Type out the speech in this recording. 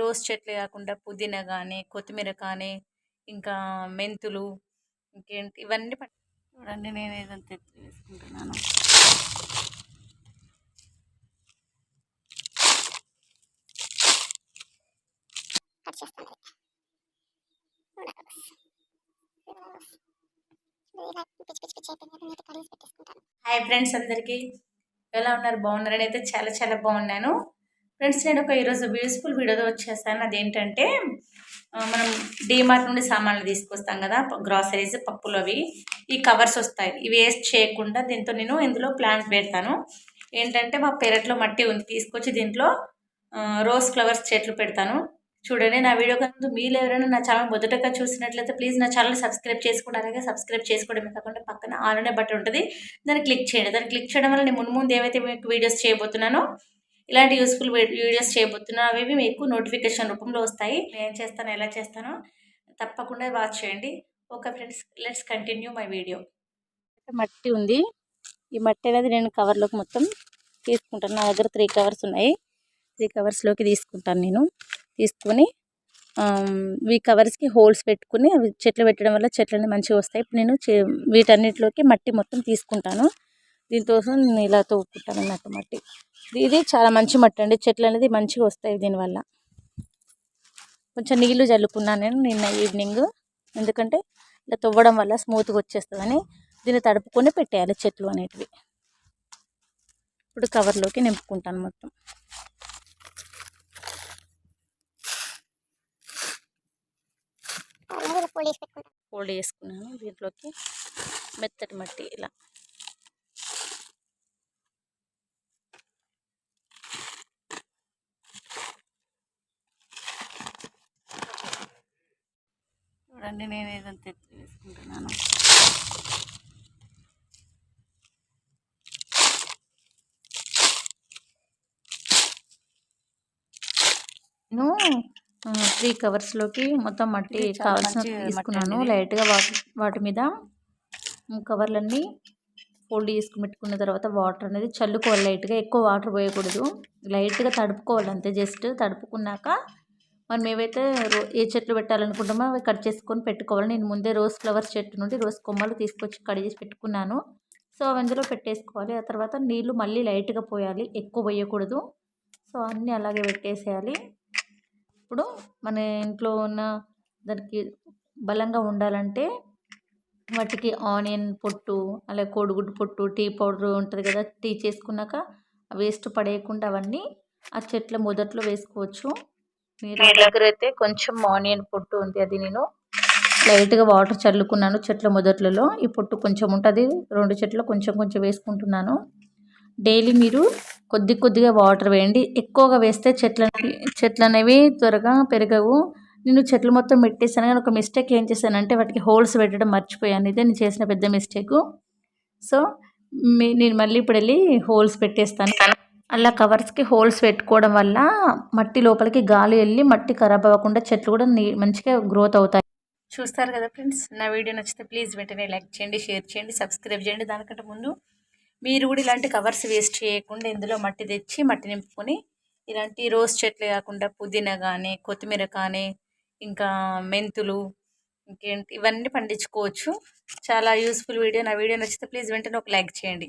Rose చెట్లు కాకుండా పుదీనా కానీ కొత్తిమీర కానీ ఇంకా మెంతులు ఇంకేంటి ఇవన్నీ పట్ చూడండి నేను ఇదంతా ఎత్తి వేసుకుంటున్నాను. హాయ్ ఫ్రెండ్స్ అందరికీ. ఎలా ఉన్నారు? బాగున్నారని అయితే చాలా చాలా బాగున్నాను. ఫ్రెండ్స్ నేను ఒక ఈరోజు బ్యూటిఫుల్ వీడియోతో వచ్చేస్తాను అదేంటంటే మనం డీమార్ట్ నుండి సామాన్లు తీసుకొస్తాం కదా గ్రాసరీస్ పప్పులు అవి. ఈ కవర్స్ వస్తాయి. ఇవి వేస్ట్ చేయకుండా దీంతో నేను ఇందులో ప్లాంట్ పెడతాను. ఏంటంటే మా పెరట్లో మట్టి ఉంది. తీసుకొచ్చి దీంట్లో రోజ్ ఫ్లవర్స్ చెట్లు పెడతాను. చూడండి నా వీడియో ముందు మీరు ఎవరైనా నా ఛానల్ మొదటగా చూసినట్లయితే ప్లీజ్ నా ఛానల్ సబ్స్క్రైబ్ చేసుకోండి అలాగే సబ్స్క్రైబ్ చేసుకోవడమే కాకుండా పక్కన ఆల్ అనే బటన్ ఉంటుంది. దాన్ని క్లిక్ చేయండి. దాన్ని క్లిక్ చేయడం వల్ల నేను ముందు ముందు ఏవైతే మీకు వీడియోస్ చేయబోతున్నానో ఇలాంటి యూస్ఫుల్ వీడియోస్ చేయబోతున్నా అవి మీకు నోటిఫికేషన్ రూపంలో వస్తాయి. నేను ఏం ఎలా చేస్తానో తప్పకుండా వాచ్ చేయండి. Okay friends let's continue my video మట్టి ఉంది. ఈ మట్టి అనేది నేను కవర్లోకి మొత్తం తీసుకుంటాను. నా దగ్గర త్రీ కవర్స్ ఉన్నాయి. త్రీ కవర్స్లోకి తీసుకుంటాను నేను. తీసుకొని ఈ కవర్స్కి హోల్స్ పెట్టుకుని అవి చెట్లు పెట్టడం వల్ల చెట్లు మంచిగా వస్తాయి. ఇప్పుడు నేను చే- వీటన్నిటిలోకి మట్టి మొత్తం తీసుకుంటాను. దీనికోసం నేను ఇలా తవ్వుకుంటాను అన్నట్టు మట్టి. ఇది చాలా మంచి మట్టి అండి. చెట్లు అనేది మంచిగా వస్తాయి దీనివల్ల. కొంచెం నీళ్ళు చల్లుకున్నాను నేను నిన్న ఈవినింగ్ ఎందుకంటే ఇలా తవ్వడం వల్ల స్మూత్గా వచ్చేస్తుందని దీన్ని తడుపుకొని పెట్టేయాలి చెట్లు అనేటివి. ఇప్పుడు కవర్లోకి నింపుకుంటాను మొత్తం. ఫోల్డ్ చేసుకున్నాను. దీంట్లోకి మెత్తటి మట్టి ఇలా. చూడండి నేను ఇదంతా ఎత్తి వేసుకుంటున్నాను. నేను త్రీ కవర్స్లోకి మొత్తం మట్టి కావాల్సిన తీసుకున్నాను. లైట్గా వాటి వాటి మీద కవర్లన్నీ ఫోల్డ్ చేసుకుని పెట్టుకున్న తర్వాత వాటర్ అనేది చల్లుకోవాలి. లైట్గా ఎక్కువ వాటర్ పోయకూడదు. లైట్గా తడుపుకోవాలి అంతే. జస్ట్ తడుపుకున్నాక మనం ఏవైతే రో ఏ చెట్లు పెట్టాలనుకుంటామో అవి కట్ చేసుకొని పెట్టుకోవాలి. నేను ముందే రోజ్ ఫ్లవర్స్ చెట్టు నుండి రోజ్ కొమ్మలు తీసుకొచ్చి కట్ చేసి పెట్టుకున్నాను. సో అవి అందులో పెట్టేసుకోవాలి. ఆ తర్వాత నీళ్ళు మళ్ళీ లైట్గా పోయాలి. ఎక్కువ పోయకూడదు. సో అన్నీ అలాగే పెట్టేసేయాలి. ఇప్పుడు మన ఇంట్లో ఉన్న దానికి బలంగా ఉండాలంటే వాటికి ఆనియన్ పొట్టు అలాగే కోడిగుడ్డు పొట్టు టీ పౌడర్ ఉంటుంది కదా టీ చేసుకున్నాక వేస్ట్ పడేయకుండా అవన్నీ ఆ చెట్ల మొదట్లో వేసుకోవచ్చు. మీరు దగ్గర అయితే కొంచెం ఆనియన్ పొట్టు ఉంది. అది నేను లైట్గా వాటర్ చల్లుకున్నాను చెట్ల మొదట్లలో. ఈ పొట్టు కొంచెం ఉంటుంది. రెండు చెట్లు కొంచెం కొంచెం వేసుకుంటున్నాను. డైలీ మీరు కొద్ది కొద్దిగా వాటర్ వేయండి. ఎక్కువగా వేస్తే చెట్ల చెట్లు అనేవి త్వరగా పెరగవు. నేను చెట్లు మొత్తం పెట్టేసాను కానీ ఒక మిస్టేక్ ఏం చేశానంటే వాటికి హోల్స్ పెట్టడం మర్చిపోయాను. ఇదే నేను చేసిన పెద్ద మిస్టేక్. సో మీ నేను మళ్ళీ ఇప్పుడు వెళ్ళి హోల్స్ పెట్టేస్తాను. అలా కవర్స్కి హోల్స్ పెట్టుకోవడం వల్ల మట్టి లోపలికి గాలి వెళ్ళి మట్టి ఖరాబ్ అవ్వకుండా చెట్లు కూడా నీ మంచిగా గ్రోత్ అవుతాయి. చూస్తారు కదా ఫ్రెండ్స్? నా వీడియో నచ్చితే ప్లీజ్ వెంటనే లైక్ చేయండి షేర్ చేయండి సబ్స్క్రైబ్ చేయండి. దానికంటే ముందు మీరు కూడా ఇలాంటి కవర్స్ వేస్ట్ చేయకుండా ఇందులో మట్టి తెచ్చి మట్టి నింపుకొని ఇలాంటి రోజ్ చెట్లు కాకుండా పుదీనా కానీ కొత్తిమీర కానీ ఇంకా మెంతులు ఇంకేంటి ఇవన్నీ పండించుకోవచ్చు. చాలా యూస్ఫుల్ వీడియో. నా వీడియో నచ్చితే ప్లీజ్ వెంటనే ఒక లైక్ చేయండి.